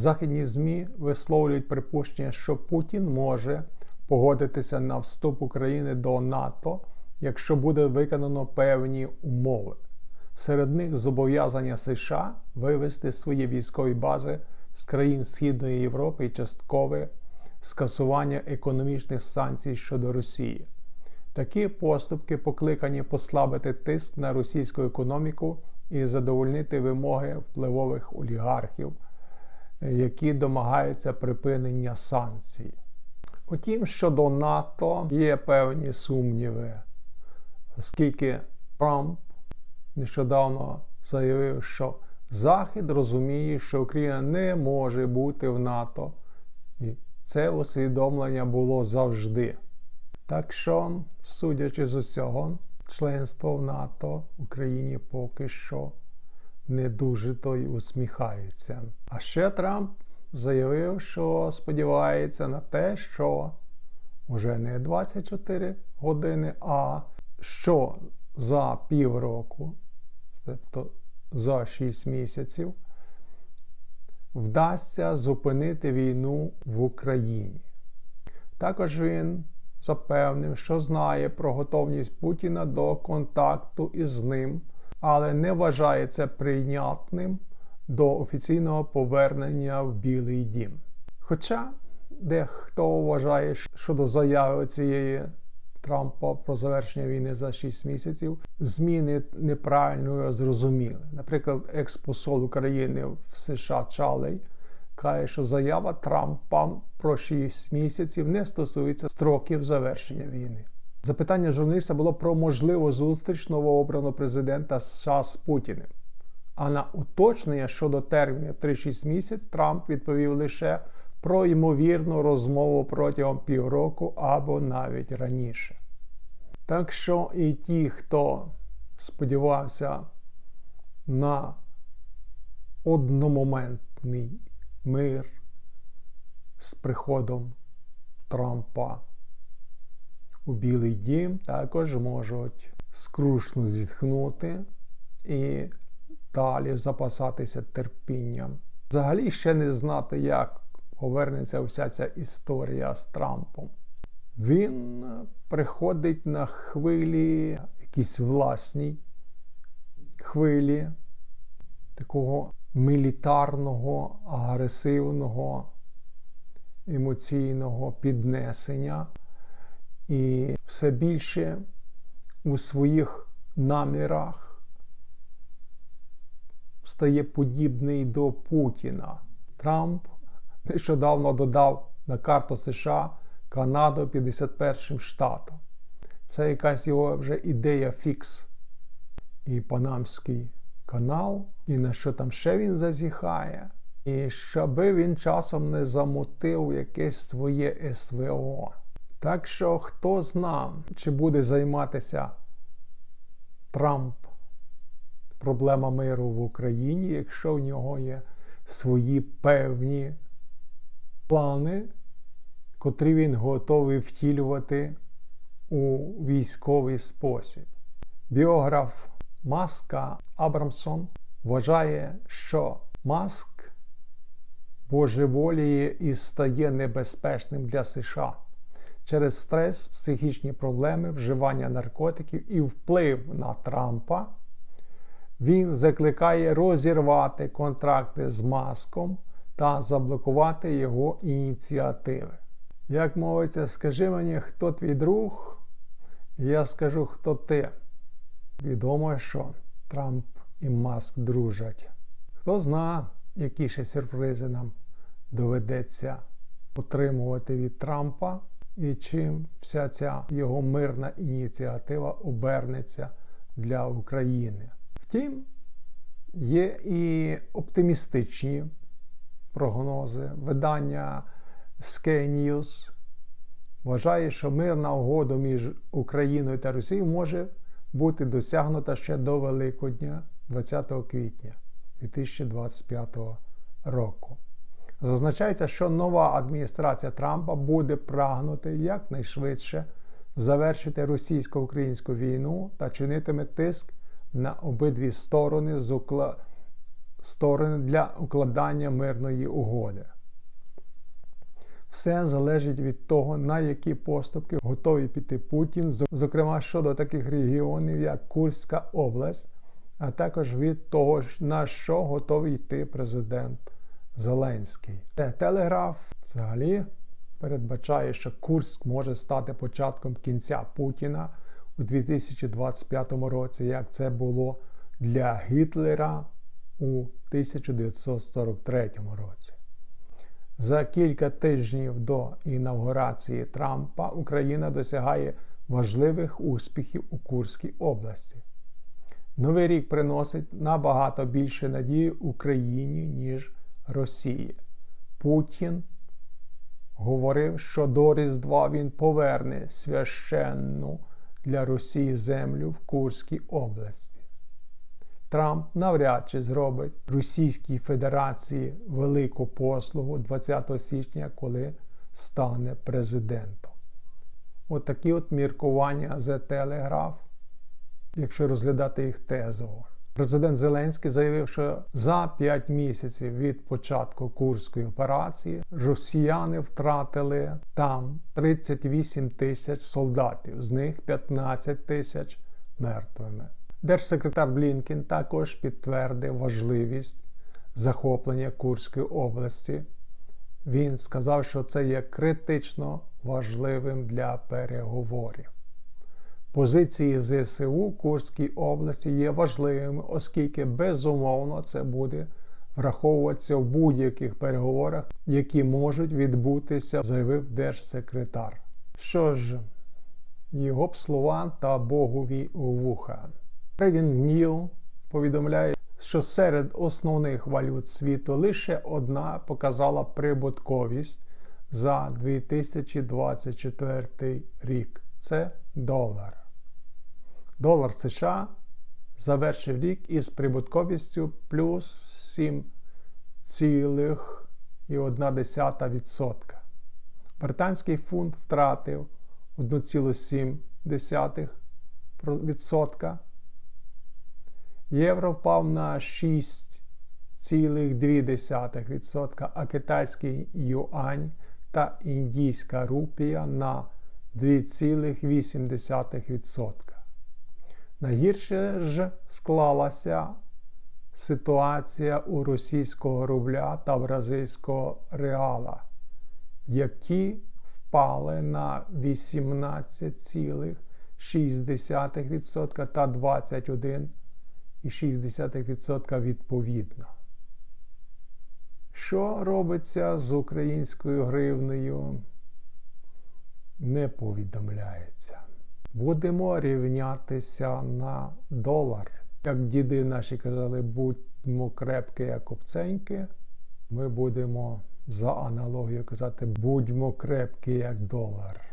Західні ЗМІ висловлюють припущення, що Путін може погодитися на вступ України до НАТО, якщо буде виконано певні умови. Серед них зобов'язання США вивести свої військові бази з країн Східної Європи і часткове скасування економічних санкцій щодо Росії. Такі поступки покликані послабити тиск на російську економіку і задовольнити вимоги впливових олігархів, які домагаються припинення санкцій. Утім, щодо НАТО є певні сумніви, оскільки Трамп нещодавно заявив, що Захід розуміє, що Україна не може бути в НАТО, і це усвідомлення було завжди. Так що, судячи з усього, членство в НАТО Україні поки що не дуже то й усміхається. А ще Трамп заявив, що сподівається на те, що вже не 24 години, а що за півроку, тобто за 6 місяців, вдасться зупинити війну в Україні. Також він запевнив, що знає про готовність Путіна до контакту із ним, але не вважає це прийнятним до офіційного повернення в Білий Дім. Хоча дехто вважає, що до заяви цієї Трампа про завершення війни за 6 місяців зміни неправильно зрозуміли. Наприклад, експосол України в США Чалей каже, що заява Трампа про 6 місяців не стосується строків завершення війни. Запитання журналіста було про можливу зустріч новообраного президента США з Путіним. А на уточнення щодо термінів 3-6 місяць Трамп відповів лише про ймовірну розмову протягом півроку або навіть раніше. Так що і ті, хто сподівався на одномоментний мир з приходом Трампа у Білий Дім, також можуть скрушно зітхнути і далі запасатися терпінням. Взагалі ще не знати, як повернеться вся ця історія з Трампом. Він приходить на хвилі, якісь власній хвилі такого мілітарного, агресивного, емоційного піднесення і все більше у своїх намірах стає подібний до Путіна. Трамп нещодавно додав на карту США Канаду 51 штатом. Це якась його вже ідея фікс. І Панамський канал, і на що там ще він зазіхає. І щоби він часом не замутив якесь своє СВО. Так що хто зна, чи буде займатися Трамп проблема миру в Україні, якщо в нього є свої певні плани, котрі він готовий втілювати у військовий спосіб. Біограф Маска Абрамсон вважає, що Маск божеволіє і стає небезпечним для США через стрес, психічні проблеми, вживання наркотиків і вплив на Трампа. Він закликає розірвати контракти з маском та заблокувати його ініціативи. Як мовиться, скажи мені, хто твій друг, я скажу, хто ти. Відомо, що Трамп і Маск дружать. Хто зна, які ще сюрпризи нам доведеться отримувати від Трампа, і чим вся ця його мирна ініціатива обернеться для України. Втім, є і оптимістичні прогнози. Видання Sky News вважає, що мирна угода між Україною та Росією може бути досягнута ще до Великодня 20 квітня 2025 року. Зазначається, що нова адміністрація Трампа буде прагнути якнайшвидше завершити російсько-українську війну та чинитиме тиск на обидві сторони сторони для укладання мирної угоди. Все залежить від того, на які поступки готовий піти Путін, зокрема щодо таких регіонів, як Курська область, а також від того, на що готовий йти президент Зеленський. Телеграф взагалі передбачає, що Курськ може стати початком кінця Путіна у 2025 році, як це було для Гітлера у 1943 році. За кілька тижнів до інавгурації Трампа Україна досягає важливих успіхів у Курській області. Новий рік приносить набагато більше надії Україні, ніж Росії. Путін говорив, що до Різдва він поверне священну для Росії землю в Курській області. Трамп навряд чи зробить Російській Федерації велику послугу 20 січня, коли стане президентом. Отакі от, от міркування за телеграф, якщо розглядати їх тезово. Президент Зеленський заявив, що за 5 місяців від початку Курської операції росіяни втратили там 38 тисяч солдатів, з них 15 тисяч мертвими. Держсекретар Блінкен також підтвердив важливість захоплення Курської області. Він сказав, що це є критично важливим для переговорів. Позиції ЗСУ Курській області є важливими, оскільки безумовно це буде враховуватися в будь-яких переговорах, які можуть відбутися, заявив держсекретар. Що ж, його б слова та Богові вуха. Трейдинг Ніл повідомляє, що серед основних валют світу лише одна показала прибутковість за 2024 рік. Це долар. Долар США завершив рік із прибутковістю плюс 7,1%. Британський фунт втратив 1,7%. Євро впав на 6,2%, а китайський юань та індійська рупія на 2,8%. Найгірше ж склалася ситуація у російського рубля та бразильського реала, які впали на 18,6% та 21,6% відповідно. Що робиться з українською гривнею? Не повідомляється. Будемо рівнятися на долар. Як діди наші казали, будьмо крепкі, як обценьки. Ми будемо за аналогією казати, будьмо крепкі, як долар.